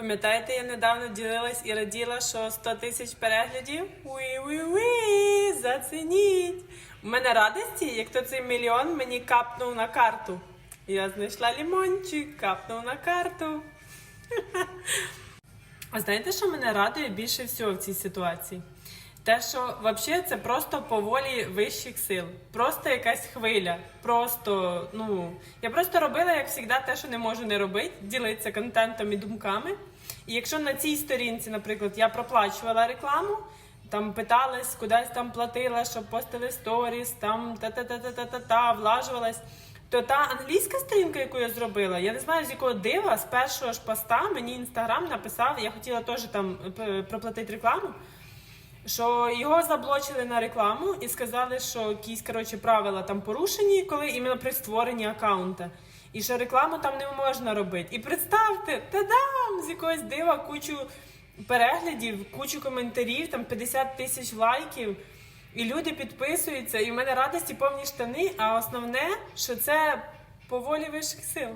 Пам'ятаєте, я недавно ділилась і раділа, що 100 тисяч переглядів. Уі-уі-уі, зацініть. У мене радості, як то цей мільйон мені капнув на карту. Я знайшла лімончик, капнув на карту. А знаєте, що мене радує більше всього в цій ситуації? Те, що взагалі це просто по волі вищих сил, просто якась хвиля. Просто, ну, я просто робила, як завжди, те, що не можу не робити, ділитися контентом і думками. І якщо на цій сторінці, наприклад, я проплачувала рекламу, там питалась, кудись там платила, щоб постили сторіс, там та-та-та-та-та-та, влажувалась. То та англійська сторінка, яку я зробила, я не знаю з якого дива, з першого ж поста мені інстаграм написав, я хотіла теж там е, проплатити рекламу, що його заблочили на рекламу і сказали, що якісь коротше, правила там порушені, коли іменно при створенні аккаунта. І що рекламу там не можна робити. І представте, та-дам! З якогось дива кучу переглядів, кучу коментарів, там 50 тисяч лайків. І люди підписуються, і в мене радості повні штани, а основне, що це по волі вищих сил.